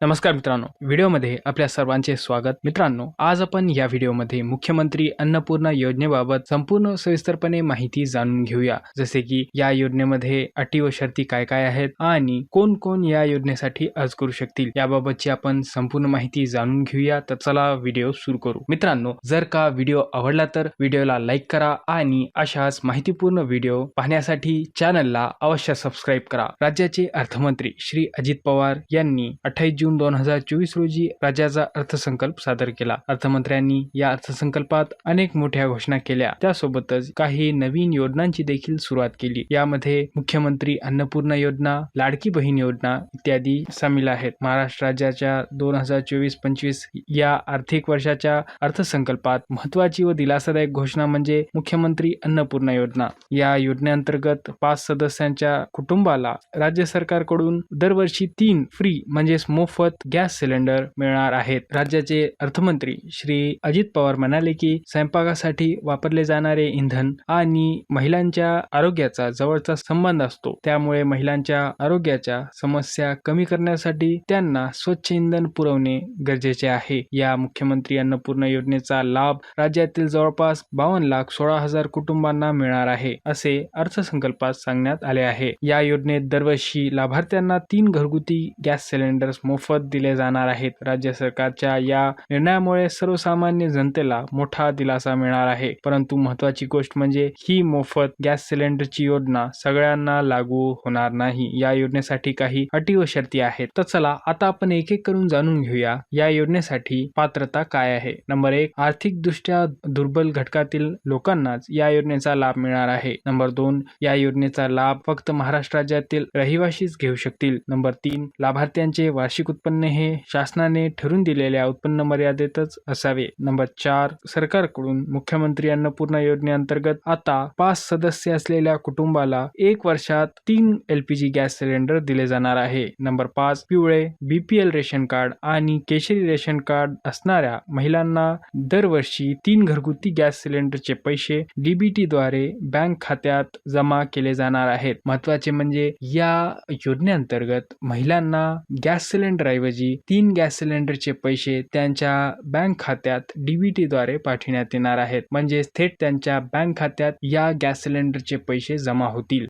नमस्कार मित्रांनो. व्हिडिओमध्ये आपल्या सर्वांचे स्वागत. मित्रांनो आज आपण या व्हिडिओमध्ये मुख्यमंत्री अन्नपूर्णा योजनेबाबत संपूर्ण सविस्तरपणे माहिती जाणून घेऊया. जसे की या योजनेमध्ये अटी व शर्ती काय काय आहेत आणि कोण कोण या योजनेसाठी अर्ज करू शकतील याबाबतची आपण संपूर्ण माहिती जाणून घेऊया. तर चला व्हिडिओ सुरू करू. मित्रांनो जर का व्हिडिओ आवडला तर व्हिडिओला लाईक करा आणि अशाच माहितीपूर्ण व्हिडिओ पाहण्यासाठी चॅनलला अवश्य सबस्क्राईब करा. राज्याचे अर्थमंत्री श्री अजित पवार यांनी अठ्ठावीस जून दोन हजार चोवीस रोजी राज्याचा अर्थसंकल्प सादर केला. अर्थमंत्र्यांनी या अर्थसंकल्पात अनेक मोठ्या घोषणा केल्या. त्यासोबतच काही नवीन योजनांची देखील सुरुवात केली. यामध्ये मुख्यमंत्री अन्नपूर्णा योजना लाडकी बहीण योजना इत्यादी सामील आहेत. महाराष्ट्र राज्याच्या दोन हजार चोवीस पंचवीस या आर्थिक वर्षाच्या अर्थसंकल्पात महत्वाची व दिलासादायक घोषणा म्हणजे मुख्यमंत्री अन्नपूर्णा योजना. या योजनेअंतर्गत पाच सदस्यांच्या कुटुंबाला राज्य सरकारकडून दरवर्षी तीन फ्री म्हणजेच मोफत मोफत गॅस सिलेंडर मिळणार आहेत. राज्याचे अर्थमंत्री श्री अजित पवार म्हणाले की स्वयंपाकासाठी वापरले जाणारे इंधन आणि महिलांच्या आरोग्याचा जवळचा संबंध असतो. त्यामुळे महिलांच्या आरोग्याच्या समस्या कमी करण्यासाठी त्यांना स्वच्छ इंधन पुरवणे गरजेचे आहे. या मुख्यमंत्री अन्नपूर्ण योजनेचा लाभ राज्यातील जवळपास बावन्न लाख सोळा हजार कुटुंबांना मिळणार आहे असे अर्थसंकल्पात सांगण्यात आले आहे. या योजनेत दरवर्षी लाभार्थ्यांना तीन घरगुती गॅस सिलेंडर्स मोफत दिले जाणार आहेत. राज्य सरकारच्या या निर्णयामुळे सर्वसामान्य जनतेला मोठा दिलासा मिळणार आहे. परंतु महत्वाची गोष्ट म्हणजे ही मोफत गॅस सिलेंडरची योजना सगळ्यांना लागू होणार नाही. या योजनेसाठी काही अटी व शर्ती आहेत. तर चला आता आपण एक एक करून जाणून घेऊया या योजनेसाठी पात्रता काय आहे. नंबर एक आर्थिक दृष्ट्या दुर्बल घटकातील लोकांनाच या योजनेचा लाभ मिळणार आहे. नंबर दोन या योजनेचा लाभ फक्त महाराष्ट्र राज्यातील रहिवाशीच घेऊ शकतील. नंबर तीन लाभार्थ्यांचे वार्षिक उत्पन्न हे शासनाने ठरवून दिलेल्या उत्पन्न मर्यादेतच असावे. नंबर चार सरकारकडून मुख्यमंत्री अन्नपूर्णा योजनेअंतर्गत आता पाच सदस्य असलेल्या कुटुंबाला एक वर्षात तीन एलपीजी गॅस सिलेंडर दिले जाणार आहे. नंबर पाच पिवळे बीपीएल रेशन कार्ड आणि केशरी रेशन कार्ड असणाऱ्या महिलांना दरवर्षी तीन घरगुती गॅस सिलेंडरचे पैसे डीबीटी द्वारे बँक खात्यात जमा केले जाणार आहेत. महत्त्वाचे म्हणजे या योजनेअंतर्गत महिलांना गॅस सिलेंडर ऐवजी तीन गॅस सिलेंडरचे पैसे त्यांच्या बँक खात्यात डीबीटी द्वारे पाठविण्यात येणार आहेत. म्हणजे थेट त्यांच्या बँक खात्यात या गॅस सिलेंडरचे पैसे जमा होतील.